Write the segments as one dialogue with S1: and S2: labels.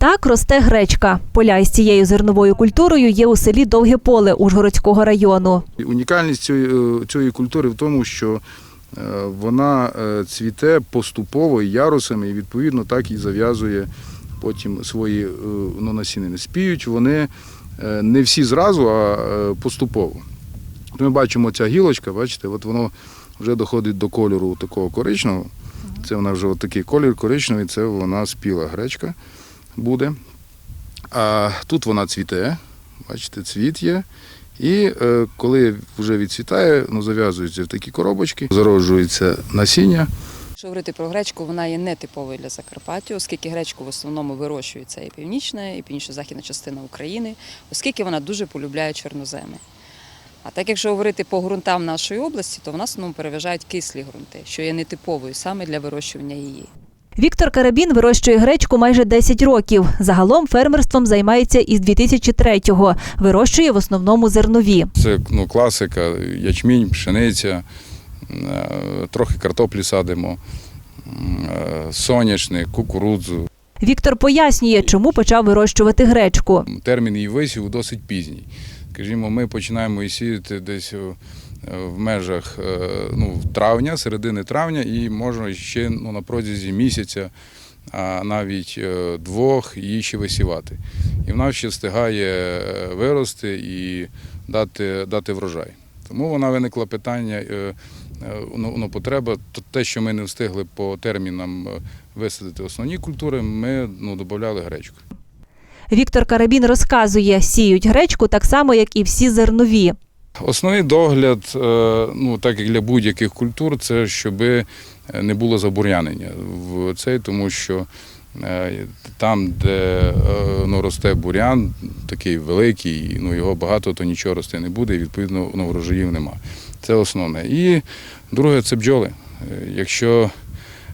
S1: Так росте гречка. Поля із цією зерновою культурою є у селі Довге Поле Ужгородського району.
S2: Унікальність цієї, цієї культури в тому, що е, вона е, цвіте поступово ярусами, і відповідно так і зав'язує потім свої е, ну, насінини. Спіють вони е, не всі зразу, а е, поступово. Ми бачимо ця гілочка, бачите, от воно вже доходить до кольору такого коричневого. Це вона вже от такий колір коричневий, це вона спіла гречка буде. А тут вона цвіте, бачите, цвіт є. І е, коли вже відцвітає, ну, зав'язуються в такі коробочки, зароджується насіння.
S3: Якщо говорити про гречку, вона є нетиповою для Закарпаття, оскільки гречку в основному вирощується і північна, і північно-західна частина України, оскільки вона дуже полюбляє чорноземи. А так, якщо говорити по ґрунтам нашої області, то в нас основному переважають кислі ґрунти, що є нетиповою саме для вирощування її.
S1: Віктор Карабін вирощує гречку майже 10 років. Загалом фермерством займається із 2003-го. Вирощує в основному зернові.
S2: Це ну, класика, ячмінь, пшениця, е, трохи картоплі садимо, е, соняшник, кукурудзу.
S1: Віктор пояснює, чому почав вирощувати гречку.
S2: Термін її висіву досить пізній. Скажімо, ми починаємо її сіяти десь в межах е, ну, травня, середини травня, і можна ще ну, на протязі місяця, а навіть е, двох її ще висівати. І вона ще встигає е, вирости і дати, дати врожай. Тому вона виникла питання, е, е, ну, ну, потреба, те, що ми не встигли по термінам е, висадити основні культури, ми ну, додавали гречку.
S1: Віктор Карабін розказує, сіють гречку так само, як і всі зернові.
S2: Основний догляд, е, ну так як для будь-яких культур, це щоб не було забур'янення в цей, тому що е, там, де е, ну, росте бур'ян, такий великий, ну його багато, то нічого рости не буде, і відповідно ну, врожаїв нема. Це основне. І друге це бджоли. Е, Якщо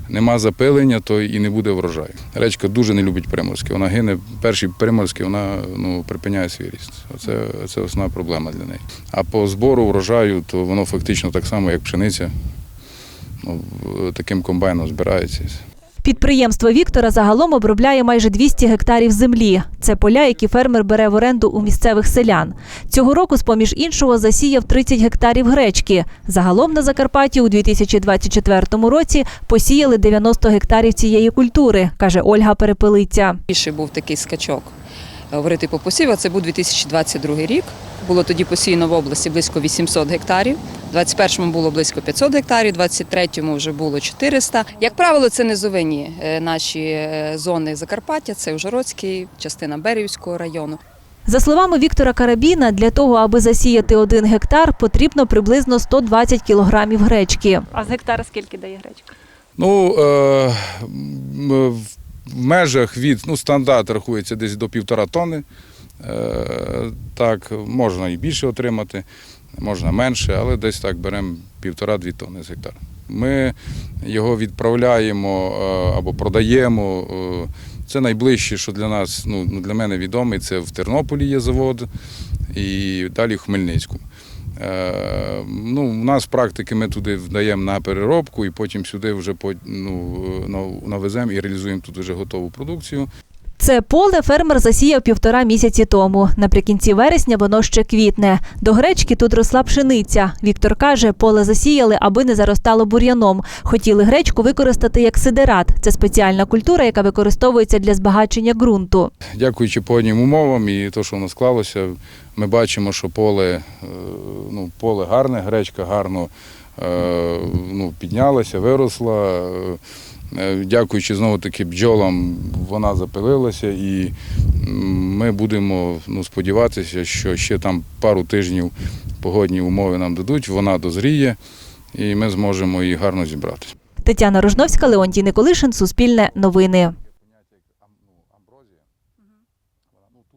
S2: нема запилення, то і не буде врожаю. Речка дуже не любить приморські. Вона гине перші приморські, вона ну, припиняє свій ріст. Це, це основна проблема для неї. А по збору врожаю, то воно фактично так само, як пшениця. Ну, таким комбайном збирається.
S1: Підприємство Віктора загалом обробляє майже 200 гектарів землі. Це поля, які фермер бере в оренду у місцевих селян. Цього року, з-поміж іншого, засіяв 30 гектарів гречки. Загалом на Закарпатті у 2024 році посіяли 90 гектарів цієї культури, каже Ольга Перепелиця.
S3: Більше був такий скачок. Говорити по посіву, це був 2022 рік. Було тоді посіяно в області близько 800 гектарів. У 21-му було близько 500 гектарів, у 23-му вже було 400. Як правило, це низовинні е, наші е, зони Закарпаття, це Ужгородський, частина Берівського району.
S1: За словами Віктора Карабіна, для того, аби засіяти один гектар, потрібно приблизно 120 кілограмів гречки.
S4: А з гектара скільки дає гречка?
S2: Ну, е, в межах від ну, стандарт рахується десь до півтора тонни. Е, так, можна і більше отримати, можна менше, але десь так беремо півтора-дві тонни з гектара. Ми його відправляємо е, або продаємо. е, Це найближче, що для нас, ну для мене відомий, це в Тернополі є завод і далі в Хмельницьку. Е, Ну, у нас практики ми туди вдаємо на переробку і потім сюди вже ну, навеземо і реалізуємо тут вже готову продукцію.
S1: Це поле фермер засіяв півтора місяці тому. Наприкінці вересня воно ще квітне. До гречки тут росла пшениця. Віктор каже, поле засіяли, аби не заростало бур'яном. Хотіли гречку використати як сидерат. Це спеціальна культура, яка використовується для збагачення ґрунту.
S2: Дякуючи погоднім умовам і то, що воно склалося, ми бачимо, що поле, е, ну, поле гарне, гречка гарно е, ну, піднялася, виросла. Е, Дякуючи знову таки бджолам, вона запилилася, і ми будемо ну, сподіватися, що ще там пару тижнів погодні умови нам дадуть, вона дозріє, і ми зможемо її гарно зібрати.
S1: Тетяна Рожновська, Леонтій Николишин, Суспільне новини.